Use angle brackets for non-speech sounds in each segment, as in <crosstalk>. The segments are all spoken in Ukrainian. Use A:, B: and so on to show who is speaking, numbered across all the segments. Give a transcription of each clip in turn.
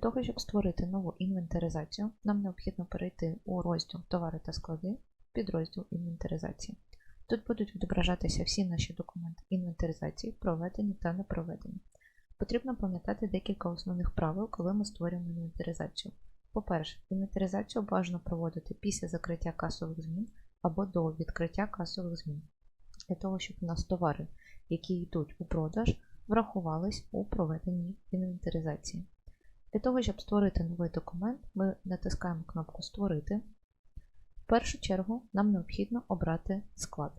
A: того, щоб створити нову інвентаризацію, нам необхідно перейти у розділ Товари та склади, підрозділ інвентаризації. Тут будуть відображатися всі наші документи інвентаризації, проведені та не проведені. Потрібно пам'ятати декілька основних правил, коли ми створюємо інвентаризацію. По-перше, інвентаризацію бажано проводити після закриття касових змін або до відкриття касових змін, для того, щоб у нас товари, які йдуть у продаж, врахувались у проведенні інвентаризації. Для того, щоб створити новий документ, ми натискаємо кнопку Створити. В першу чергу нам необхідно обрати склад.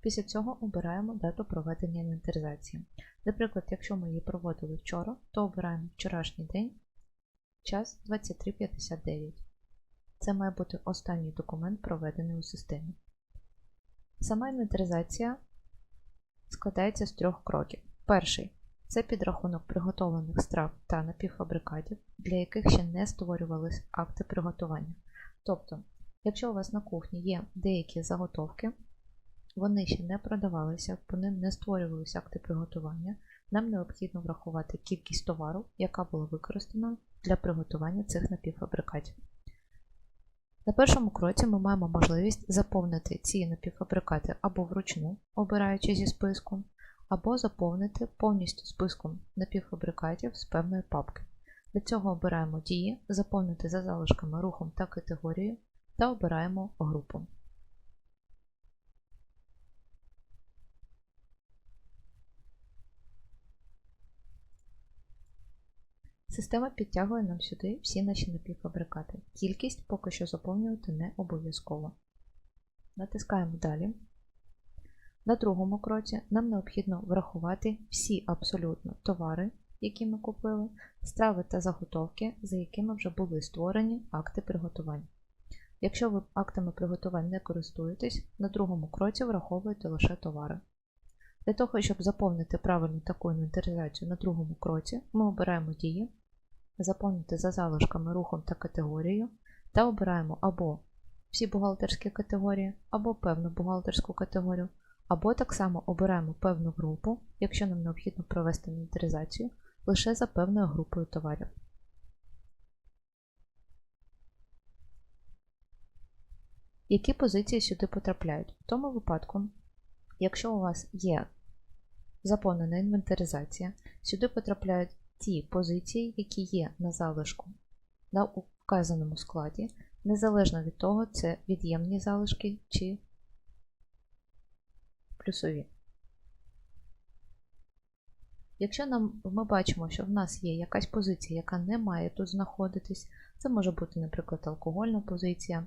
A: Після цього обираємо дату проведення інвентаризації. Наприклад, якщо ми її проводили вчора, то обираємо вчорашній день, час 23.59. Це має бути останній документ, проведений у системі. Сама інвентаризація складається з трьох кроків. Перший це підрахунок приготовлених страв та напівфабрикатів, для яких ще не створювались акти приготування. Тобто, якщо у вас на кухні є деякі заготовки, вони ще не продавалися, по ним не створювалися акти приготування, нам необхідно врахувати кількість товару, яка була використана для приготування цих напівфабрикатів. На першому кроці ми маємо можливість заповнити ці напівфабрикати або вручну, обираючи зі списку, або заповнити повністю списком напівфабрикатів з певної папки. Для цього обираємо дії, заповнити за залишками рухом та категорією та обираємо групу. Система підтягує нам сюди всі наші напівфабрикати. Кількість поки що заповнювати не обов'язково. Натискаємо Далі. На другому кроці нам необхідно врахувати всі абсолютно товари, які ми купили, страви та заготовки, за якими вже були створені акти приготування. Якщо ви актами приготувань не користуєтесь, на другому кроці враховуєте лише товари. Для того, щоб заповнити правильну таку інвентаризацію на другому кроці, ми обираємо дії, заповнити за залишками рухом та категорією, та обираємо або всі бухгалтерські категорії, або певну бухгалтерську категорію, або так само обираємо певну групу, якщо нам необхідно провести інвентаризацію, лише за певною групою товарів. Які позиції сюди потрапляють? В тому випадку, якщо у вас є заповнена інвентаризація, сюди потрапляють ті позиції, які є на залишку на вказаному складі, незалежно від того, це від'ємні залишки чи плюсові. Якщо нам, ми бачимо, що в нас є якась позиція, яка не має тут знаходитись, це може бути, наприклад, алкогольна позиція,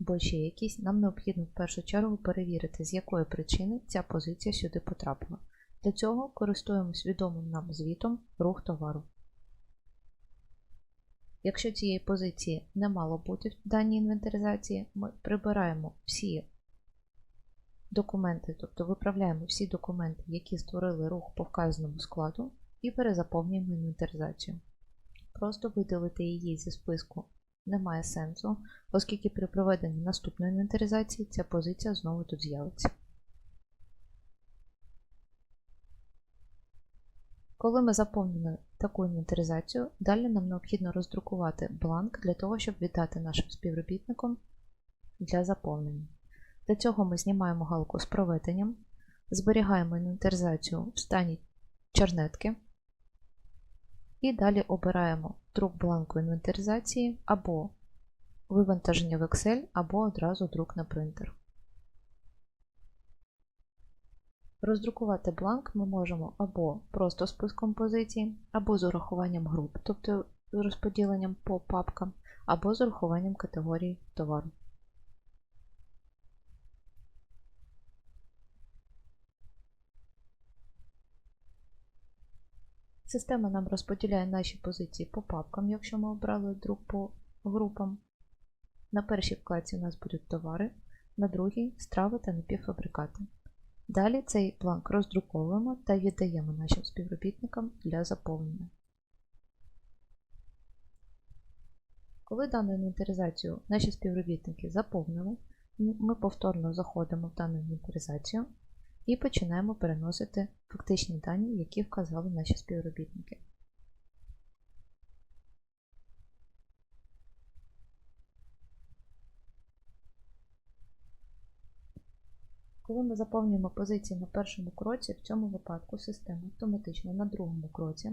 A: або ще якісь, нам необхідно в першу чергу перевірити, з якої причини ця позиція сюди потрапила. Для цього користуємось відомим нам звітом рух товару. Якщо цієї позиції не мало бути в даній інвентаризації, ми прибираємо всі документи, тобто виправляємо всі документи, які створили рух по вказаному складу, і перезаповнюємо інвентаризацію. Просто видалити її зі списку немає сенсу, оскільки при проведенні наступної інвентаризації ця позиція знову тут з'явиться. Коли ми заповнили таку інвентаризацію, далі нам необхідно роздрукувати бланк для того, щоб віддати нашим співробітникам для заповнення. Для цього ми знімаємо галку з проведенням, зберігаємо інвентаризацію в стані чернетки і далі обираємо друк бланку інвентаризації або вивантаження в Excel, або одразу друк на принтер. Роздрукувати бланк ми можемо або просто списком позицій, або з урахуванням груп, тобто з розподіленням по папкам, або з урахуванням категорії товару. Система нам розподіляє наші позиції по папкам, якщо ми обрали друк по групам. На першій вкладці у нас будуть товари, на другій страви та напівфабрикати. Далі цей бланк роздруковуємо та віддаємо нашим співробітникам для заповнення. Коли дану інвентаризацію наші співробітники заповнили, ми повторно заходимо в дану інвентаризацію і починаємо переносити фактичні дані, які вказали наші співробітники. Коли ми заповнюємо позиції на першому кроці, в цьому випадку система автоматично на другому кроці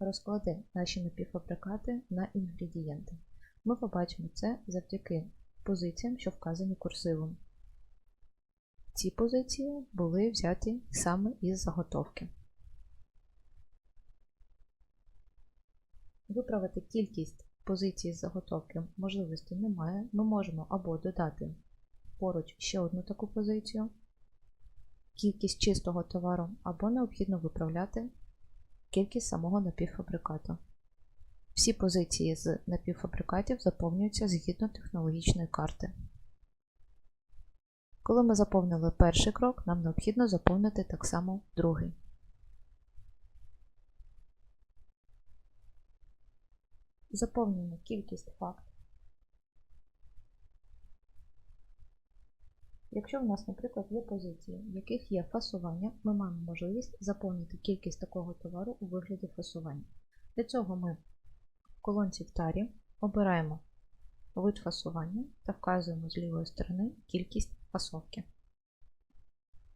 A: розкладе наші напівфабрикати на інгредієнти. Ми побачимо це завдяки позиціям, що вказані курсивом. Ці позиції були взяті саме із заготовки. Виправити кількість позицій з заготовки можливості немає. Ми можемо або додати поруч ще одну таку позицію, кількість чистого товару, або необхідно виправляти кількість самого напівфабрикату. Всі позиції з напівфабрикатів заповнюються згідно технологічної карти. Коли ми заповнили перший крок, нам необхідно заповнити так само другий. Заповнюємо кількість факт. Якщо в нас, наприклад, є позиції, в яких є фасування, ми маємо можливість заповнити кількість такого товару у вигляді фасування. Для цього ми в колонці в тарі обираємо вид фасування та вказуємо з лівої сторони кількість фасовки.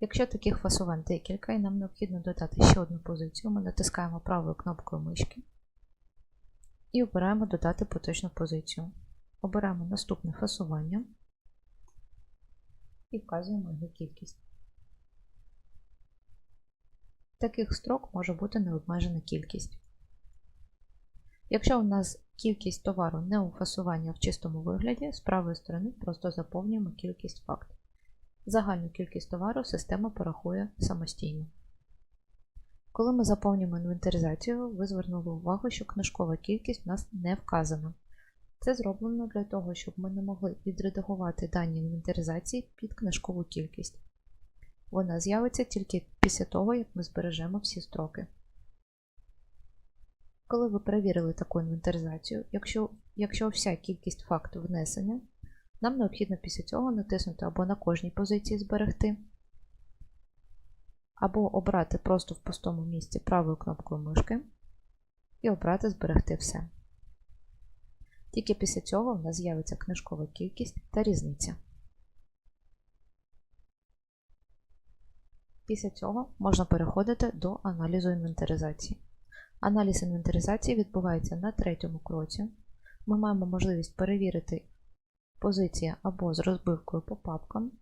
A: Якщо таких фасувань декілька і нам необхідно додати ще одну позицію, ми натискаємо правою кнопкою мишки і обираємо Додати поточну позицію. Обираємо наступне фасування і вказуємо його кількість. Таких строк може бути необмежена кількість. Якщо у нас кількість товару не у фасуванні, в чистому вигляді, з правої сторони просто заповнюємо кількість факт. Загальну кількість товару система порахує самостійно. Коли ми заповнюємо інвентаризацію, ви звернули увагу, що книжкова кількість в нас не вказана. Це зроблено для того, щоб ми не могли відредагувати дані інвентаризації під книжкову кількість. Вона з'явиться тільки після того, як ми збережемо всі строки. Коли ви перевірили таку інвентаризацію, якщо якщо вся кількість факту внесена, нам необхідно після цього натиснути або на кожній позиції зберегти, або обрати просто в пустому місці правою кнопкою мишки і обрати Зберегти все. Тільки після цього в нас з'явиться книжкова кількість та різниця. Після цього можна переходити до аналізу інвентаризації. Аналіз інвентаризації відбувається на третьому кроці. Ми маємо можливість перевірити позиції або з розбивкою по папкам,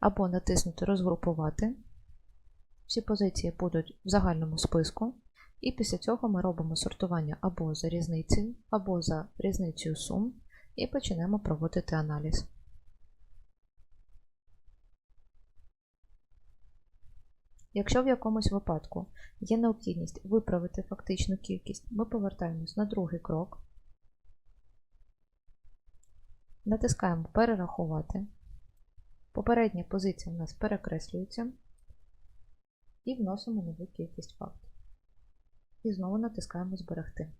A: або натиснути Розгрупувати. Всі позиції будуть в загальному списку. І після цього ми робимо сортування або за різницею, або за різницею сум, і почнемо проводити аналіз. Якщо в якомусь випадку є необхідність виправити фактичну кількість, ми повертаємось на другий крок, натискаємо Перерахувати. Попередня позиція у нас перекреслюється і вносимо нову кількість фактів і знову натискаємо Зберегти.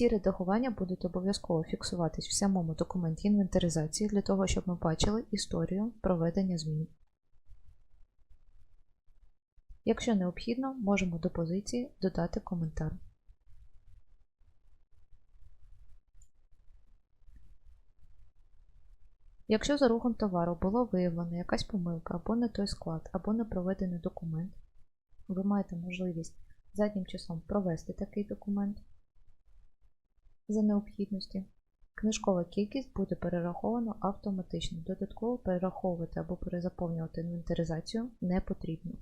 A: Всі редагування будуть обов'язково фіксуватись в самому документі інвентаризації для того, щоб ми бачили історію проведення змін. Якщо необхідно, можемо до позиції додати коментар. Якщо за рухом товару було виявлено якась помилка або не той склад, або не проведений документ, ви маєте можливість заднім числом провести такий документ за необхідності. Книжкова кількість буде перерахована автоматично. Додатково перераховувати або перезаповнювати інвентаризацію не потрібно.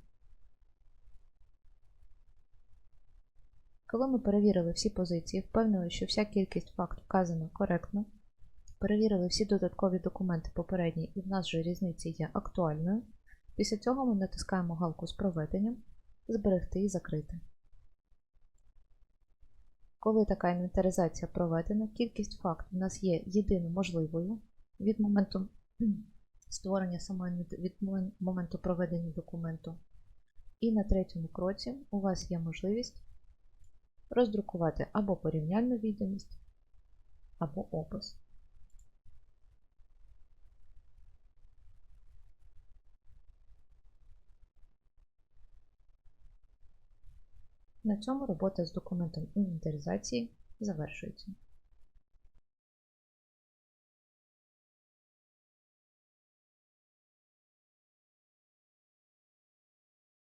A: Коли ми перевірили всі позиції, впевнили, що вся кількість фактів вказана коректно, Перевірили всі додаткові документи попередні і в нас вже різниця є актуальною. Після цього ми натискаємо галку з проведенням, зберегти і закрити. Коли така інвентаризація проведена, кількість фактів у нас є єдино можливою від моменту <clears throat> створення самої від моменту проведення документу. І на третьому кроці у вас є можливість роздрукувати або порівняльну відомість, або опис. На цьому робота з документом інвентаризації завершується.